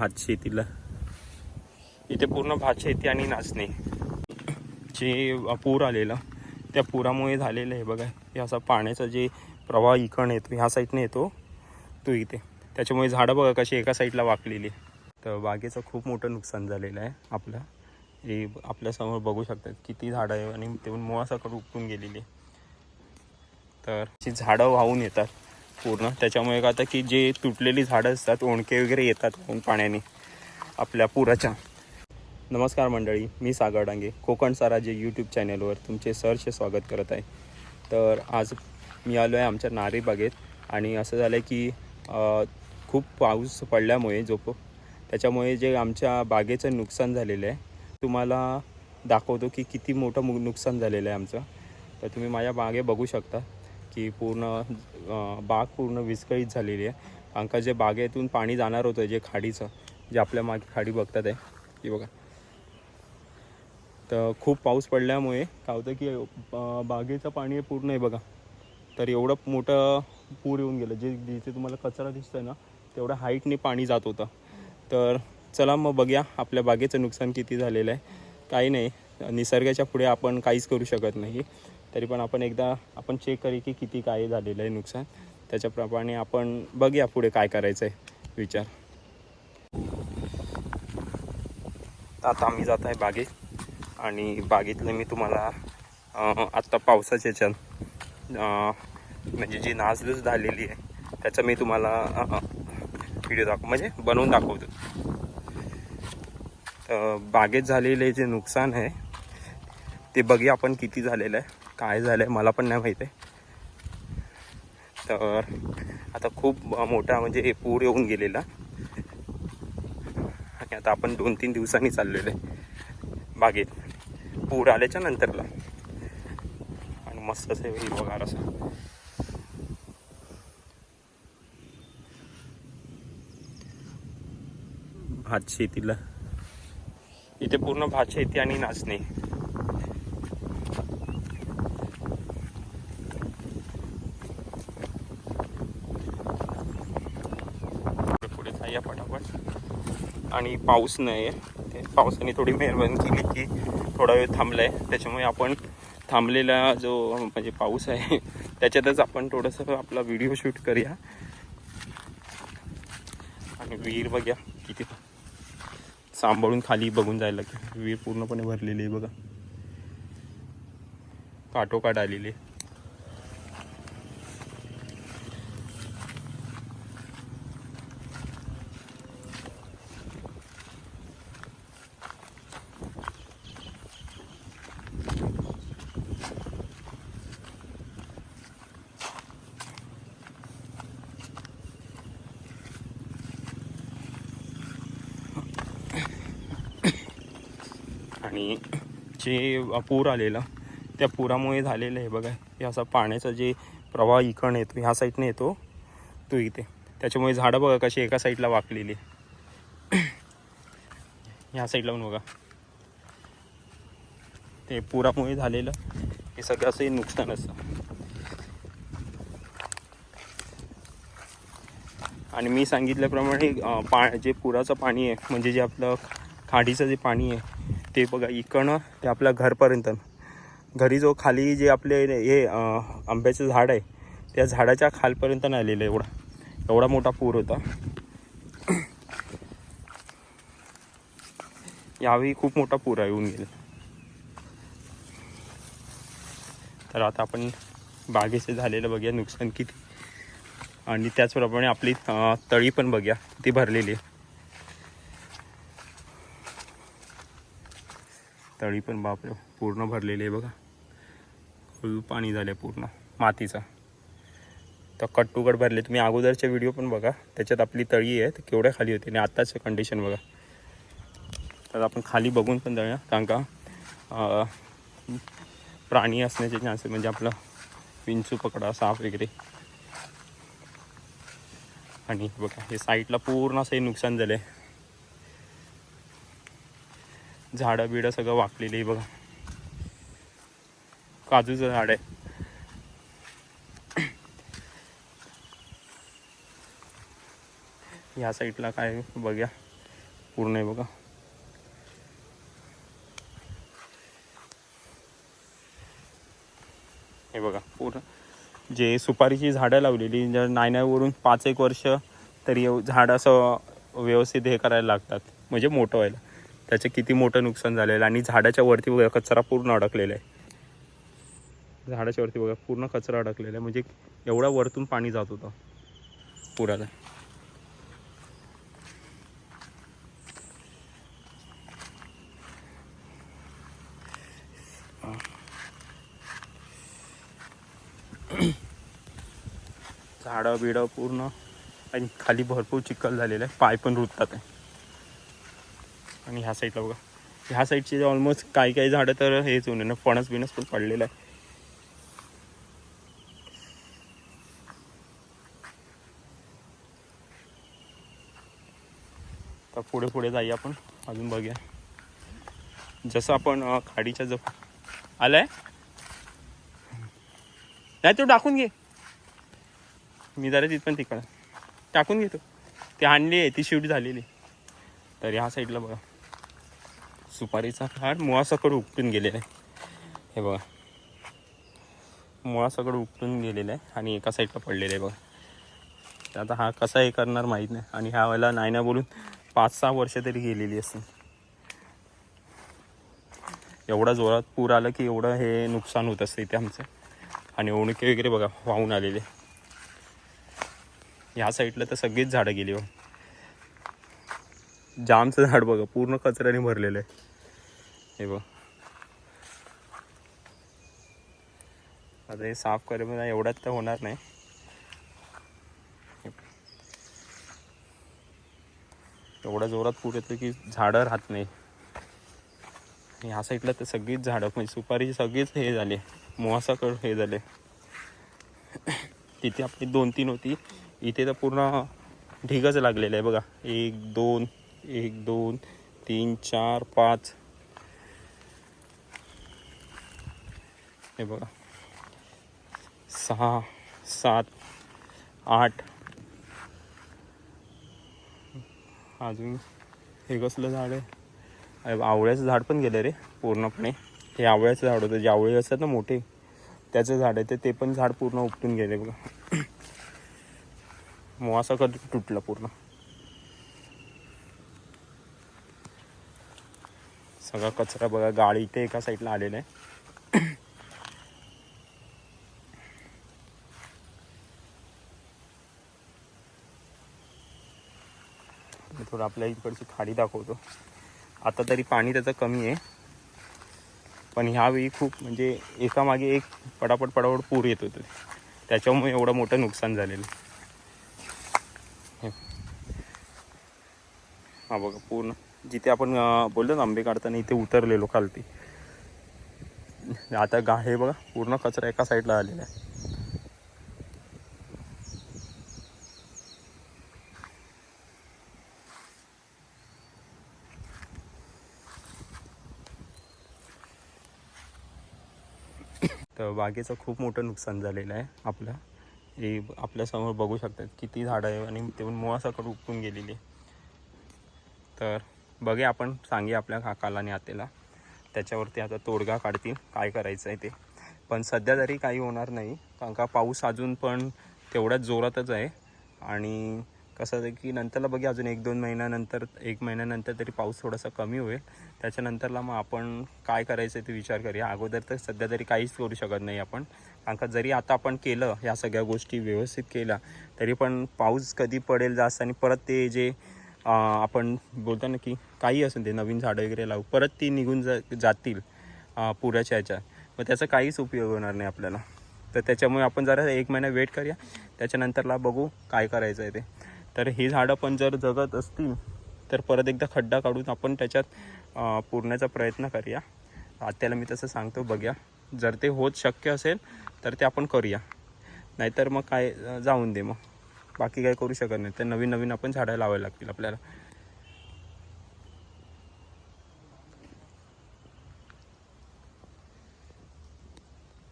भात शेतीला. इथे पूर्ण भात शेती आणि नाचणे. जे पूर आलेला त्या पुरामुळे झालेलं आहे बघा. हे असा पाण्याचा जे प्रवाह इकडनं येतो ह्या साईडने येतो तो इथे. त्याच्यामुळे झाडं बघा कशी एका साईडला वाकलेली तर बागेचं खूप मोठं नुकसान झालेलं आहे आपलं. हे आपल्यासमोर बघू शकतात किती झाडं आहे आणि ते पण मुळासकट उपटून गेलेली तर ती झाडं वाहून येतात. पूर्ण. त्याच्यामुळे का आता की जे तुटलेली झाडं असतात ओणके वगैरे येतात पाण्याने आपल्या पुराच्या. नमस्कार मंडळी मी सागर डांगे कोकण साराजे यूट्यूब चॅनलवर तुमचे सहर्ष स्वागत करत आहे. तर आज मी आलो आहे आमच्या नारी बागेत आणि असं झालं आहे की खूप पाऊस पडल्यामुळे जो त्याच्यामुळे जे आमच्या बागेचं नुकसान झालेलं आहे तुम्हाला दाखवतो की किती मोठं मु नुकसान झालेलं आहे आमचं. तर तुम्ही माझ्या बागे बघू शकता. की पूर्ण बाग पूर्ण विस्कळीत झालेली आहे. कारण का जे बागेतून पाणी जाणार होतं जे खाडीचं जे आपल्या मागे खाडी बघतात आहे की बघा. तर खूप पाऊस पडल्यामुळे काय होतं की बागेचं पाणी पूर्ण आहे बघा. तर एवढं मोठं पूर येऊन गेलं. जे जिथे तुम्हाला कचरा दिसतोय ना तेवढ्या हाईटने पाणी जात होतं. तर चला मग बघूया आपल्या बागेचं नुकसान किती झालेलं आहे. काही नाही निसर्गाच्या पुढे आपण काहीच करू शकत नाही. तरी पण आपण एकदा आपण चेक करी की किती काय झालेलं आहे नुकसान. त्याच्याप्रमाणे आपण बघूया पुढे काय करायचं आहे विचार. आता आम्ही जात आहे बागेत. आणि बागेतलं मी तुम्हाला आत्ता पावसाच्या याच्यात म्हणजे जी नासधूस झालेली आहे त्याचा मी तुम्हाला व्हिडिओ दाखव म्हणजे बनवून दाखवतो. तर बागेत झालेले जे नुकसान आहे ते बघूया आपण किती झालेलं आहे. काय झालं आहे मला पण नाही माहीत आहे. तर आता खूप मोठा म्हणजे पूर येऊन गेलेला. आणि आता आपण दोन तीन दिवसांनी चाललेलो आहे. बागेत. पूर आल्याच्या नंतरला. आणि मस्त असं हिरवगार असं भात शेतीला. इथे पूर्ण भात शेती आणि नाचणे पुढे पुढे जाऊया पटापट आणि पाऊस नाही आहे. ते पावसाने थोडी मेहरबानी केली की थोडा वेळ थांबला आहे त्याच्यामुळे आपण थांबलेला जो म्हणजे पाऊस आहे त्याच्यातच आपण थोडंसं आपला व्हिडिओ शूट करूया. आणि विहीर बघूया किती सांभाळून खाली बघून जायला लागेल. विहीर पूर्णपणे भरलेली आहे बघा. काठोकाठ आलेली आहे. आणि जे पूर आलेला त्या पुरामुळे झालेलं आहे बघा. हे असा पाण्याचा जे प्रवाह इकडनं येतो ह्या साईडने येतो तो इथे. त्याच्यामुळे झाडं बघा कशी एका साईडला वाकलेली ह्या साईडला पण बघा. ते पुरामुळे झालेलं हे सगळं असं हे नुकसान असतं. आणि मी सांगितल्याप्रमाणे पा जे पुराचं पाणी आहे म्हणजे जे आपलं खाडीचं जे पाणी आहे ते बघा इकडनं ते आपल्या घरपर्यंत. घरी जो खाली जे आपले हे आंब्याचं झाड आहे त्या झाडाच्या खालपर्यंत नाही आलेलं एवढा. एवढा मोठा पूर होता. यावेळी खूप मोठा पूर आहे येऊन गेला. तर आता आपण बागेचं झालेलं बघूया नुकसान किती. आणि त्याचप्रमाणे आपली तळी पण बघूया ती भरलेली आहे. तळी पण बापरे पूर्ण भरलेली आहे बघा. फुल पाणी झालं पूर्ण मातीचा. तर कट टू कट भरले. तुम्ही अगोदरचे व्हिडिओ पण बघा. त्याच्यात आपली तळी आहे तर केवढ्या खाली होती. आणि आत्ताचं कंडिशन बघा. तर आपण खाली बघून पण जाऊया. कारण का प्राणी असण्याचे चान्सेस म्हणजे आपलं विंचू पकडा साप वगैरे. आणि बघा हे साईडला पूर्ण असं हे नुकसान झालं आहे झाडं बिडं सगळं वाकलेली आहे बघा. काजूचं झाड आहे. ह्या साईडला काय बघूया. पूर्ण आहे बघा. हे बघा पूर्ण. जे सुपारीची झाडं लावलेली जर नायनावरून पाच एक वर्ष तरी झाड असं व्यवस्थित हे करायला लागतात. म्हणजे मोठं व्हायला. त्याचं किती मोठं नुकसान झालेलं आहे आणि झाडाच्या वरती बघा कचरा पूर्ण अडकलेला आहे. झाडाच्या वरती बघा पूर्ण कचरा अडकलेला आहे. म्हणजे एवढा वरतून पाणी जात होतं. पुराला. झाडं बिडं पूर्ण आणि खाली भरपूर चिखल झालेलं आहे. पाय पण रुततात आहे. आणि ह्या साईडला बघा. ह्या साईडचे ऑलमोस्ट काही काही झाडं तर हेच होऊन आहे ना फणस बिणस पण पडलेलं आहे. तर पुढे पुढे जाऊया आपण. अजून बघूया. जसं आपण खाडीच्या जप आलाय? नाही तो टाकून घे. मी जरा तिथपण तिकडं टाकून घेतो ती. आणली आहे ती शिफ्ट झालेली तर ह्या साईडला बघा. सुपारीचा झाड मुळासकड उपटून गेलेला आहे. हे बघा. मुळासकड उपटून गेलेला आहे आणि एका साईडला पडलेलं आहे बघा. तर आता हा कसा हे करणार माहीत नाही आणि ह्या वेळेला नाही ना बोलून पाच सहा वर्ष तरी गेलेली असतील एवढा जोरात पूर आलं की एवढं हे नुकसान होत असतं इथे आमचं. आणि ओणके वगैरे बघा वाहून आलेले. ह्या साईडला तर सगळीच झाडं गेली हो जामचं झाड बघा पूर्ण कचऱ्याने भरलेलं आहे. हे बघ आता हे साफ करेपर्यंत एवढ्यात तर होणार नाही एवढ्या जोरात पूर येतं की झाडं राहत नाही ह्या साईडला तर सगळीच झाडं म्हणजे सुपारीची सगळीच हे झाले मोहासाकड हे झाले तिथे आपली दोन तीन होती इथे तर पूर्ण ढिगच लागलेलं आहे बघा एक दोन एक दोन तीन चार पाच हे बघा. सहा सात आठ. अजून हे कसलं झाड आहे? अरे, आवळ्याचं झाड पण गेलं रे पूर्णपणे. हे आवळ्याचं झाड होतं. जे आवळे असतात ना मोठे त्याचं झाड आहे. ते ते पण झाड पूर्ण उपटून गेले बघा. मुवासा कधी तुटला पूर्ण. सगळा कचरा बघा. गाडी इथे एका साईडला आलेला आहे मी थोडं आपल्या इकडची खाडी दाखवतो. आता तरी पाणी त्याचं कमी आहे. पण ह्यावेळी खूप म्हणजे एकामागे एक पडापट पडापट पूर येत होतं. त्याच्यामुळे एवढं मोठं नुकसान झालेलं. हा. बघा पूर्ण. जिथे आपण बोललो ना आंबे काढताना इथे उतरलेलो खालती. आता गा हे बघा पूर्ण कचरा एका साईडला आलेला आहे तर बागेचं खूप मोठं नुकसान झालेलं आहे आपलं. हे आपल्यासमोर बघू शकतात किती झाडं आहे आणि ते पण मुळासकट उपटून गेलेली तर बघे आपण सांगे आपल्या काकाला आणि आतेला त्याच्यावरती आता तोडगा काढतील. काय करायचं आहे ते. पण सध्या तरी काही होणार नाही. कारण का पाऊस अजून पण तेवढ्याच जोरातच आहे. आणि कसं आहे की नंतरला बघी अजून एक दोन महिन्यानंतर एक महिन्यानंतर तरी पाऊस थोडासा कमी होईल. त्याच्यानंतरला मग आपण काय करायचं ते विचार करूया. अगोदर तर सध्या तरी काहीच करू शकत नाही आपण. कारण का जरी आता आपण केलं ह्या सगळ्या गोष्टी व्यवस्थित केल्या तरी पण पाऊस कधी पडेल जास्त आणि परत ते जे आपण बोलतो ना की काही असून ते नवीन झाडं वगैरे लावू परत ती निघून जा जातील पुराच्या ह्याच्या मग त्याचा काहीच उपयोग होणार नाही आपल्याला. तर त्याच्यामुळे आपण जरा एक महिना वेट करूया. त्याच्यानंतरला बघू काय करायचं आहे ते. तर ही झाडं पण जर जगत असतील तर परत एकदा खड्डा काढून आपण त्याच्यात पुरण्याचा प्रयत्न करूया. आत्याला मी तसं सांगतो बघ्या. जर ते होत शक्य असेल तर ते आपण करूया. नाहीतर मग काय जाऊन दे मग. बाकी काय करू शकत नाही. तर नवीन नवीन आपण झाडं लावायला लागतील आपल्याला.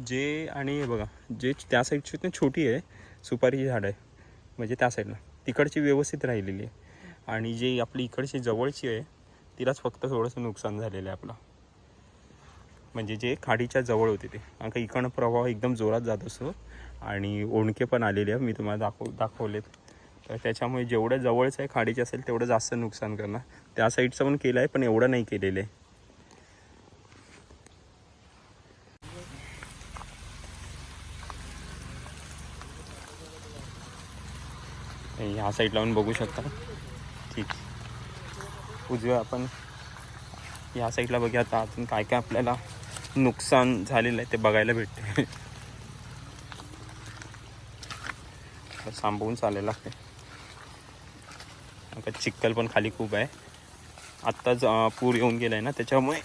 जे आणि हे बघा जे त्या साईडची छोटी आहे. सुपारीची झाड आहे. म्हणजे त्या साईडला तिकडची व्यवस्थित राहिलेली आहे. आणि जे आपली इकडची जवळची आहे तिलाच फक्त थोडंसं नुकसान झालेलं आहे आपलं. म्हणजे जे खाडीच्या जवळ होते ते. कारण का इकडनं प्रवाह एकदम जोरात जात असतो आणि ओणके पण आलेले आहे मी तुम्हाला दाखव दाखवलेत. तर त्याच्यामुळे जेवढं जवळचं आहे खाडीचे असेल तेवढं जास्त नुकसान करणार. त्या साईडचं पण केलं आहे पण एवढं नाही केलेलं आहे. ह्या साईडला पण बघू शकता. ठीक. उजव्या आपण ह्या साईडला बघूया आता अजून काय काय आपल्याला नुकसान झालेलं आहे ते बघायला भेटते तर चालायला लागते आता चिक्कल पण खाली खूप आहे. आत्ताच पूर येऊन गेला आहे ना त्याच्यामुळे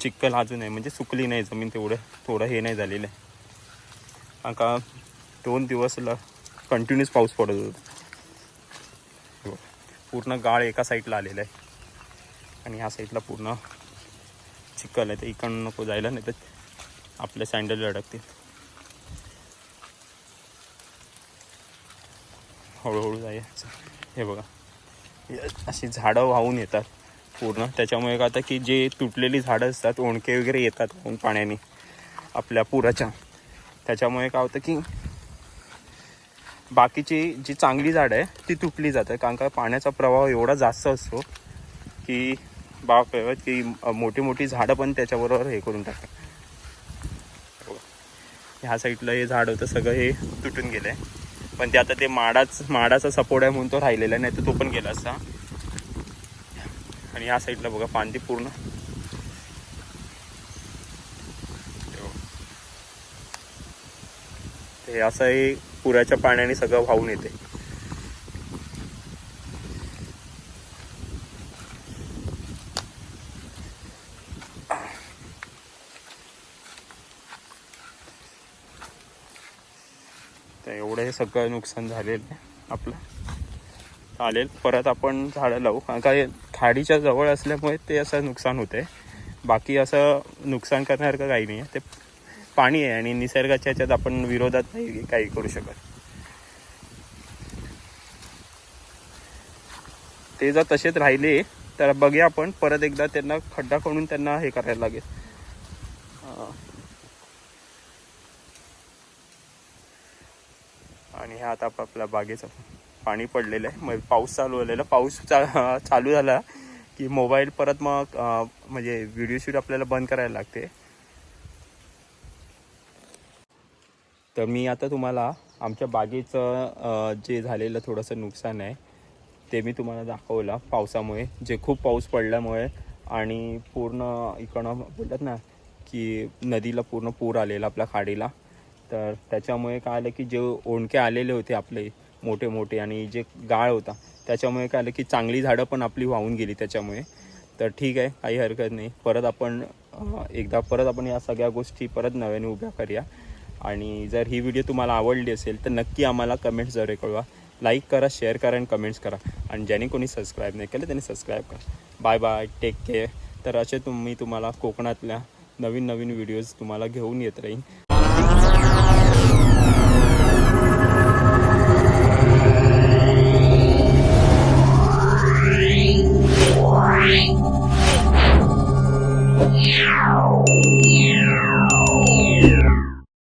चिक्कल अजून आहे. म्हणजे सुकली नाही जमीन तेवढं. थोडं हे नाही झालेलं आहे. कारण का दोन दिवसला कंटिन्यूस पाऊस पडत होता. हो. पूर्ण गाळ एका साईडला आलेला आहे. आणि ह्या साईडला पूर्ण चिखल आहे. तर इकडून नको जायला नाही तर आपल्या सँडल अडकतील. हळूहळू जायचं. हे बघा. अशी झाडं वाहून येतात पूर्ण. त्याच्यामुळे काय होतं की जे तुटलेली झाडं असतात ओणके वगैरे येतात वाहून पाण्याने आपल्या पुराच्या. त्याच्यामुळे काय होतं की बाकीची जी चांगली झाडं आहे ती तुटली जातात. कारण का पाण्याचा प्रवाह एवढा जास्त असतो की बाप की मोठी मोठी झाडं पण त्याच्याबरोबर हे करून टाकतात. ह्या साईडला हे झाड होतं सगळं हे तुटून गेलं आहे पण ते आता ते माडाच माडाचा सपोर्ट आहे म्हणून तो राहिलेला नाही तर तो पण गेला असता. आणि ह्या साईडला बघा पाणी पूर्ण. हे ते असं हे पुराच्या पाण्याने सगळं वाहून येते. तर एवढं हे सगळं नुकसान झालेलं आहे आपलं. चालेल परत आपण झाडं लावू. कारण का खाडीच्या जवळ असल्यामुळे ते असं नुकसान होते बाकी असं नुकसान करण्यासारखं काही नाही आहे. ते पाणी आहे आणि निसर्गाच्या ह्याच्यात आपण विरोधात नाही काही करू शकत. ते जर तसेच राहिले तर बघूया आपण परत एकदा त्यांना खड्डा करून त्यांना हे करायला लागेल. आणि हे आता आपल्या बागेचं पाणी पडलेलं आहे. मग पाऊस चालू झालेला. पाऊस चा चालू झाला की मोबाईल परत मग म्हणजे व्हिडिओ शूट आपल्याला बंद करायला लागते. तर मी आता तुम्हाला आमच्या बागेचं जे झालेलं थोडंसं नुकसान आहे ते मी तुम्हाला दाखवलं पावसामुळे जे खूप पाऊस पडल्यामुळे आणि पूर्ण इकडं बोलतात ना की नदीला पूर्ण पूर आलेला आपल्या खाडीला. तर त्याच्यामुळे काय आलं की जे ओणके आलेले होते आपले मोठे मोठे आणि जे गाळ होता त्याच्यामुळे काय आलं की चांगली झाडं पण आपली वाहून गेली त्याच्यामुळे. तर ठीक आहे काही हरकत नाही. परत आपण एकदा परत आपण या सगळ्या गोष्टी परत नव्याने उभ्या करूया. आणि जर ही व्हिडिओ तुम्हाला आवडली असेल तर नक्की आम्हाला कमेंट्स जरूर कळवा. लाईक करा शेअर करा आणि कमेंट्स करा. आणि ज्याने कोणी सबस्क्राईब नाही केलं त्यांनी सबस्क्राईब करा. बाय बाय टेक केअर तर असे तुम्ही तुम्हाला कोकणातल्या नवीन नवीन व्हिडिओज तुम्हाला घेऊन येत राहील Yeah.